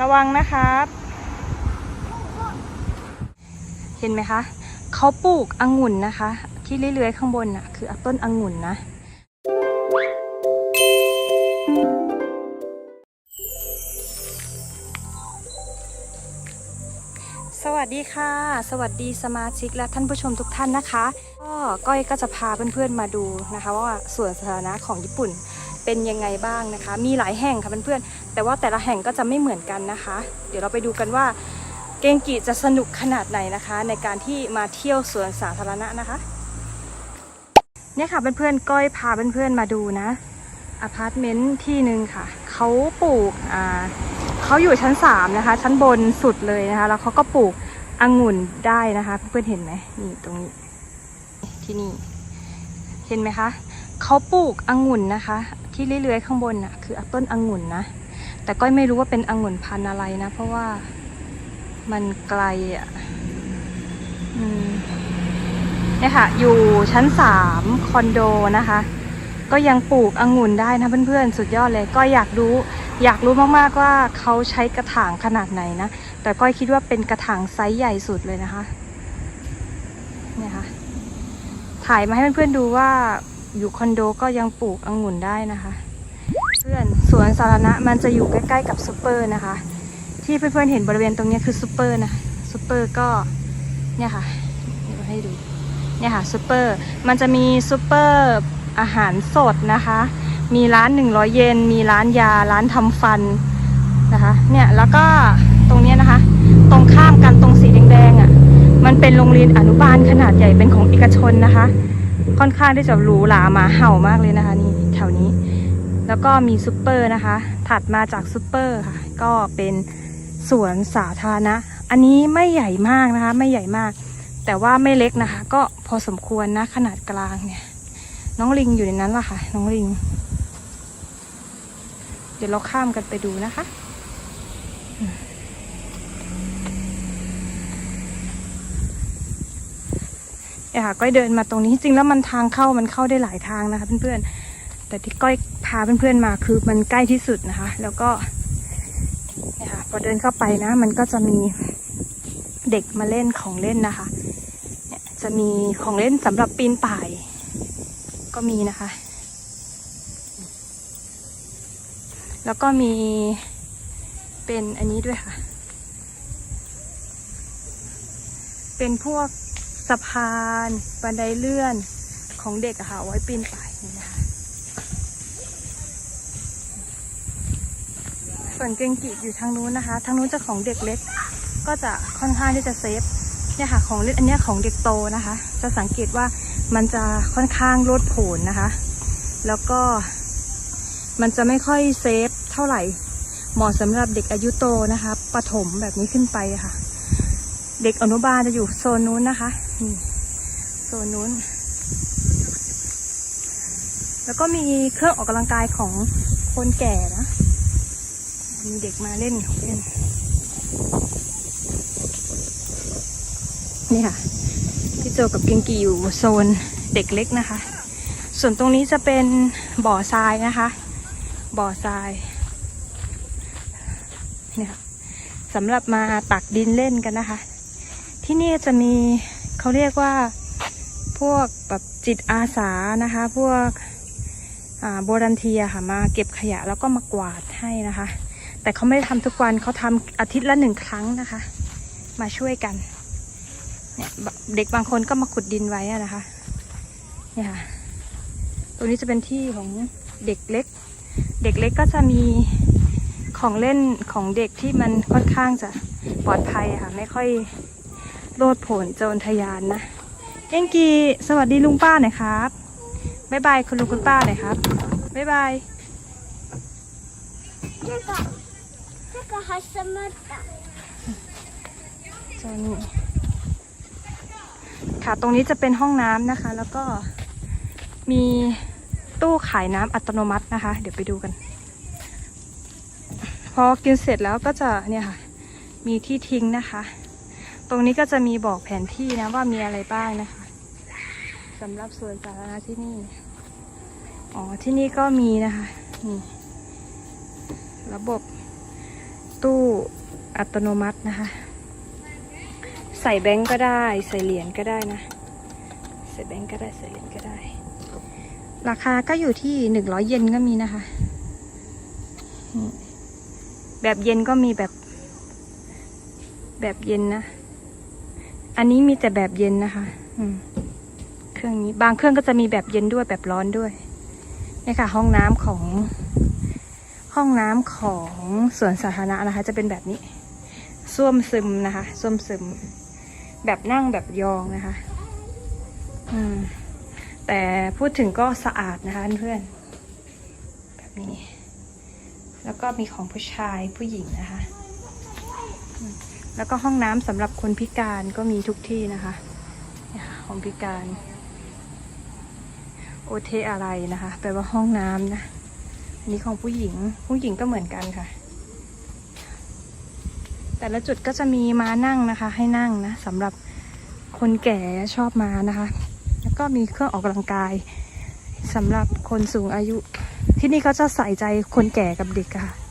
ระวังนะครับ เห็นไหมคะ เขาปลูกองุ่นนะคะ ที่เลื้อยๆข้างบนน่ะคือต้นองุ่นนะสวัสดีค่ะ สวัสดีสมาชิกและท่านผู้ชมทุกท่านนะคะก็ก้อยก็จะพาเพื่อนๆมาดูนะคะ ว่าสวนสาธารณะของญี่ปุ่น เป็นยังไงบ้างนะคะ มีหลายแห่งค่ะเพื่อนๆแต่ว่าแต่ละแห่งก็จะไม่เหมือนกันนะคะ เดี๋ยวเราไปดูกันว่าเกงกิจะสนุกขนาดไหนนะคะ ในการที่มาเที่ยวสวนสาธารณะนะคะเนี่ยค่ะเพื่อนๆก้อยพาเพื่อนๆมาดูนะอพาร์ตเมนต์ที่หนึ่งค่ะเขาปลูกอ่าเขาอยู่ชั้นสามนะคะ ชั้นบนสุดเลยนะคะ แล้วเขาก็ปลูกองุ่นได้นะคะ เพื่อนๆเห็นไหมนี่ตรงนี้ที่นี่ เห็นไหมคะเขาปลูกองุ่นนะคะ ที่เลื้อยๆข้างบนน่ะคือต้นองุ่นนะ แต่ก้อยไม่รู้ว่าเป็นองุ่นพันธุ์อะไรนะ เพราะว่ามันไกลอะอืมเนี่ยค่ะ อยู่ชั้นสามคอนโดนะคะ ก็ยังปลูกองุ่นได้นะเพื่อนๆ สุดยอดเลย ก็อยากรู้ อยากรู้มากๆว่าเขาใช้กระถางขนาดไหนนะ แต่ก้อยคิดว่าเป็นกระถางไซส์ใหญ่สุดเลยนะคะ เนี่ยค่ะ ถ่ายมาให้เพื่อนๆดูว่า อยู่คอนโดก็ยังปลูกองุ่นได้นะคะ เพื่อนสวนสาธารณะมันจะอยู่ใกล้ๆกับซูเปอร์นะคะ ที่เพื่อนๆเห็นบริเวณตรงนี้คือซูเปอร์นะซูเปอร์ก็เนี่ยค่ะเดี๋ยวให้ดูเนี่ยค่ะซูเปอร์มันจะมีซูเปอร์อาหารสดนะคะ มีร้าน 100 เยนมีร้านยาร้านทำฟันนะคะเนี่ยแล้วก็ตรงนี้นะคะ ตรงข้ามกันตรงสีแดงๆอะ่ะมันเป็นโรงเรียนอนุบาลขนาดใหญ่เป็นของเอกชนนะคะ ค่อนข้างที่จะหรูหรามาเห่ามากเลยนะคะ นี่แถวนี้ แล้วก็มีซูเปอร์นะคะ ถัดมาจากซูเปอร์ค่ะ ก็เป็นสวนสาธารณะ อันนี้ไม่ใหญ่มากนะคะ ไม่ใหญ่มาก แต่ว่าไม่เล็กนะคะ ก็พอสมควรนะขนาดกลางเนี่ย น้องลิงอยู่ในนั้นล่ะค่ะ น้องลิง เดี๋ยวเราข้ามกันไปดูนะคะ เนี่ยค่ะก้อยเดินมาตรงนี้จริงๆแล้วมันทางเข้ามันเข้าได้หลายทางนะคะ เพื่อนๆแต่ที่ก้อยพาเพื่อนๆมาคือมันใกล้ที่สุดนะคะ แล้วก็เนี่ยค่ะพอเดินเข้าไปนะ มันก็จะมีเด็กมาเล่นของเล่นนะคะ เนี่ยจะมีของเล่นสำหรับปีนป่าย ก็มีนะคะ แล้วก็มีเป็นอันนี้ด้วยค่ะ เป็นพวก สะพานบันไดเลื่อนของเด็กอะค่ะไว้ปีนป่ายนี่นะคะส่วนเกงกิอยู่ทางนู้นนะคะ ทางนู้นจะของเด็กเล็ก ก็จะค่อนข้างที่จะเซฟเนี่ยค่ะของเล่นอันนี้ของเด็กโตนะคะ จะสังเกตว่ามันจะค่อนข้างโลดโผนนะคะ แล้วก็มันจะไม่ค่อยเซฟเท่าไหร่เหมาะสำหรับเด็กอายุโตนะคะประถมแบบนี้ขึ้นไปค่ะ เด็กอนุบาลจะอยู่โซนนู้นนะคะ นี่โซนนู้น แล้วก็มีเครื่องออกกำลังกายของคนแก่นะ มีเด็กมาเล่นเล่น นี่ค่ะ พี่โจกับกิงกีอยู่โซนเด็กเล็กนะคะ ส่วนตรงนี้จะเป็นบ่อทรายนะคะ บ่อทรายเนี่ยค่ะสำหรับมาตักดินเล่นกันนะคะ ที่นี่จะมี เขาเรียกว่าพวกแบบจิตอาสานะคะ พวกอาโบรันเทียค่ะมาเก็บขยะแล้วก็มากวาดให้นะคะ แต่เขาไม่ได้ทำทุกวันเขาทำอาทิตย์ละหนึ่งครั้งนะคะ มาช่วยกันเนี่ยเด็กบางคนก็มาขุดดินไว้นะคะเนี่ยค่ะตรงนี้จะเป็นที่ของเด็กเล็ก เด็กเล็กก็จะมีของเล่นของเด็กที่มันค่อนข้างจะปลอดภัยค่ะ ไม่ค่อย โลดผนโจรทยานนะเอ็งกีสวัสดีลุงป้าหน่อยครับบ๊ายบายคุณลุงคุณป้าหน่อยครับบ๊ายบายจนค่ะตรงนี้จะเป็นห้องน้ำนะคะ แล้วก็มีตู้ขายน้ำอัตโนมัตินะคะ เดี๋ยวไปดูกัน พอกินเสร็จแล้วก็จะเนี่ยค่ะ มีที่ทิ้งนะคะ ตรงนี้ก็จะมีบอกแผนที่นะว่ามีอะไรบ้างนะคะสำหรับสวนสาธารณะที่นี่ อ๋อ ที่นี่ก็มีนะคะ นี่ ระบบตู้อัตโนมัตินะคะ ใส่แบงก์ก็ได้ ใส่เหรียญก็ได้นะ ใส่แบงก์ก็ได้ ใส่เหรียญก็ได้ ราคาก็อยู่ที่หนึ่งร้อยเยนก็มีนะคะ แบบเย็นก็มีแบบ แบบเย็นนะ อันนี้มีแต่แบบเย็นนะคะ อืม เครื่องนี้ บางเครื่องก็จะมีแบบเย็นด้วยแบบร้อนด้วยนี่ค่ะ ห้องน้ำของ ห้องน้ำของสวนสาธารณะนะคะ จะเป็นแบบนี้ส้วมซึมนะคะส้วมซึม แบบนั่งแบบยองนะคะ อืม แต่พูดถึงก็สะอาดนะคะเพื่อนๆแบบนี้ แล้วก็มีของผู้ชายผู้หญิงนะคะ แล้วก็ห้องน้ำสำหรับคนพิการก็มีทุกที่นะคะของพิการ โอเทอะไรนะคะแปลว่าห้องน้ำนะอันนี้ของผู้หญิงผู้หญิงก็เหมือนกันค่ะ แต่ละจุดก็จะมีม้านั่งนะคะ ให้นั่งนะสำหรับคนแก่ชอบมานะคะ แล้วก็มีเครื่องออกกำลังกายสำหรับคนสูงอายุ ที่นี่เขาจะใส่ใจคนแก่กับเด็กค่ะ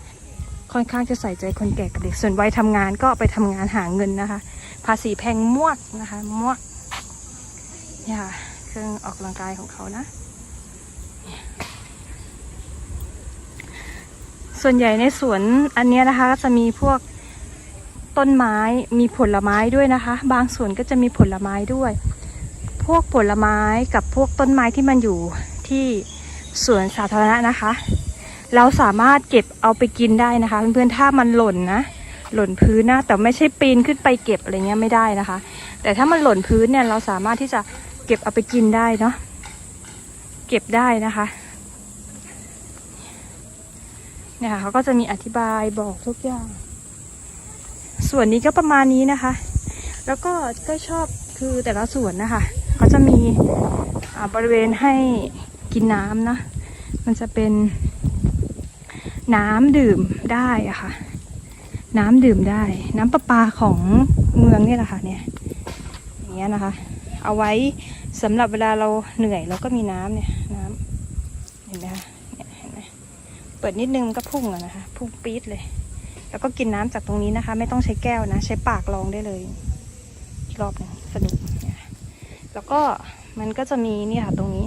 ค่อนข้างจะใส่ใจคนแก่กับเด็ก ส่วนวัยทำงานก็ไปทำงานหาเงินนะคะ ภาษีแพงมวกนะคะมวกเนี่ยค่ะเครื่องออกกำลังกายของเขานะ ส่วนใหญ่ในสวนอันนี้นะคะก็จะมีพวกต้นไม้มีผลไม้ด้วยนะคะ บางส่วนก็จะมีผลไม้ด้วย พวกผลไม้กับพวกต้นไม้ที่มันอยู่ที่สวนสาธารณะนะคะ เราสามารถเก็บเอาไปกินได้นะคะเพื่อนๆถ้ามันหล่นนะ หล่นพื้นนะ แต่ไม่ใช่ปีนขึ้นไปเก็บอะไรเงี้ยไม่ได้นะคะ แต่ถ้ามันหล่นพื้นเนี่ยเราสามารถที่จะเก็บเอาไปกินได้เนาะเก็บได้นะคะเนี่ยค่ะเขาก็จะมีอธิบายบอกทุกอย่าง ส่วนนี้ก็ประมาณนี้นะคะ แล้วก็ก็ชอบคือแต่ละส่วนนะคะเขาจะมีอ่าบริเวณให้กินน้ำนะ มันจะเป็น น้ำดื่มได้อะค่ะ น้ำดื่มได้ น้ำประปาของเมืองเนี่ยแหละค่ะเนี่ยอย่างเงี้ยนะคะ เอาไว้สำหรับเวลาเราเหนื่อยเราก็มีน้ำเนี่ยน้ำเห็นไหมคะเนี่ยเห็นไหมเปิดนิดนึงก็พุ่งแล้วนะคะ พุ่งปี๊ดเลย แล้วก็กินน้ำจากตรงนี้นะคะ ไม่ต้องใช้แก้วนะ ใช้ปากลองได้เลยอีกรอบหนึ่งสนุกแล้วก็มันก็จะมีเนี่ยค่ะตรงนี้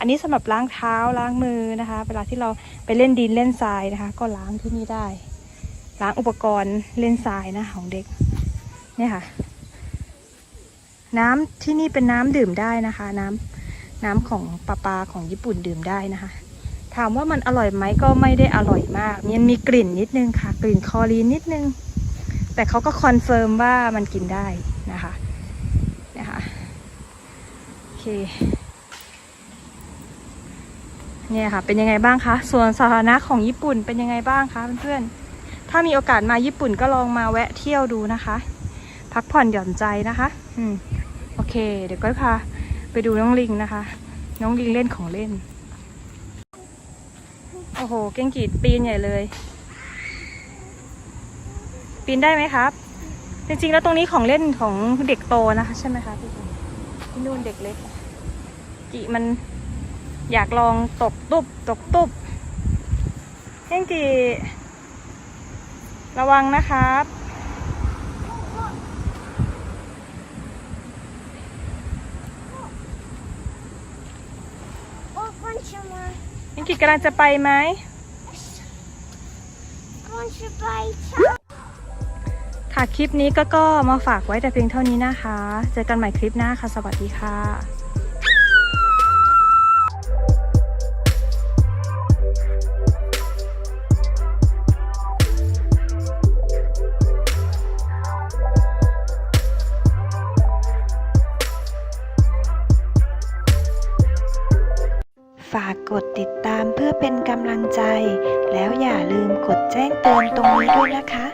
อันนี้สำหรับล้างเท้าล้างมือนะคะ เวลาที่เราไปเล่นดินเล่นทรายนะคะ ก็ล้างที่นี่ได้ ล้างอุปกรณ์เล่นทรายนะของเด็กเนี่ยค่ะ น้ำที่นี่เป็นน้ำดื่มได้นะคะ น้ำน้ำของปลาปลาของญี่ปุ่นดื่มได้นะคะ ถามว่ามันอร่อยไหมก็ไม่ได้อร่อยมากมันมีกลิ่นนิดนึงค่ะ กลิ่นคอรีนนิดนึง แต่เขาก็คอนเฟิร์มว่ามันกินได้นะคะนะคะโอเค เนี่ยค่ะ เป็นยังไงบ้างคะส่วนสาธารณะของญี่ปุ่นเป็นยังไงบ้างคะเพื่อนๆถ้ามีโอกาสมาญี่ปุ่นก็ลองมาแวะเที่ยวดูนะคะ พักผ่อนหย่อนใจนะคะ อืมโอเค เดี๋ยวก็พาไปดูน้องลิงนะคะ น้องลิงเล่นของเล่น โอ้โห เก่งกีดปีนใหญ่เลย ปีนได้ไหมครับ จริงๆแล้วตรงนี้ของเล่นของเด็กโตนะคะ ใช่ไหมคะพี่กุลที่นู่นเด็กเล็กกีมัน อยากลองตกตุบตกตุบเก่งกีระวังนะครับโอ้คนชมาเก่งกีกำลังจะไปไหมคนชไปชาค่ะคลิปนี้ก็ก็มาฝากไว้แต่เพียงเท่านี้นะคะ เจอกันใหม่คลิปหน้าค่ะ สวัสดีค่ะ เตือนตรงนี้ด้วยนะคะ